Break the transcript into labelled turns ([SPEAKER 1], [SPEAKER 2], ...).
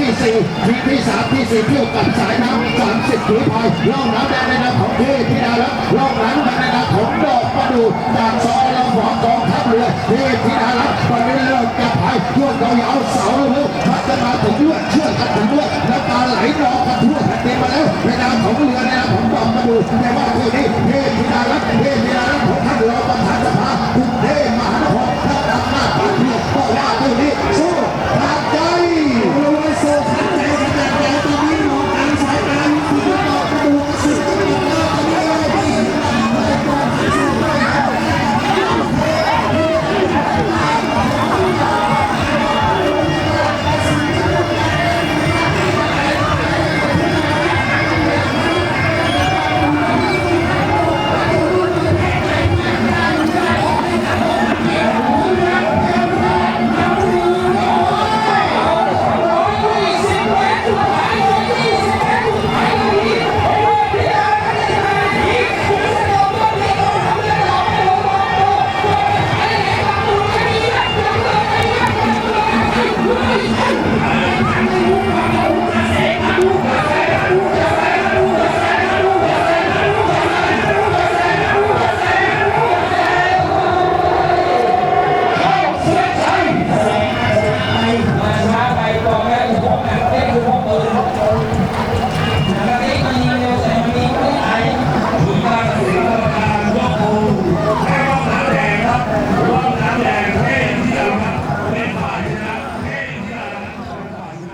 [SPEAKER 1] ที่สี่ทีที่สามที่สี่เที่ยวกับสายน้ำสามสิบฝีพายล่องน้ำแดงในนามของเทพธิดาลักล่องน้ำแดงในนามของดอกประดูจากซอยลำหวกองทัพเรือเทพธิดาลักตอนนี้เริ่มจะพายช่วงยาวเสาลูกพัดจะมาถึงเลือดเชื่อกันถึงเลือดน้ำตาไหลนองกันทั่วแผ่นดินมาแล้วในนามของเรือในนามของดอกประดูแต่ว่าทีนี้เทพธิดาทพธิดาลัก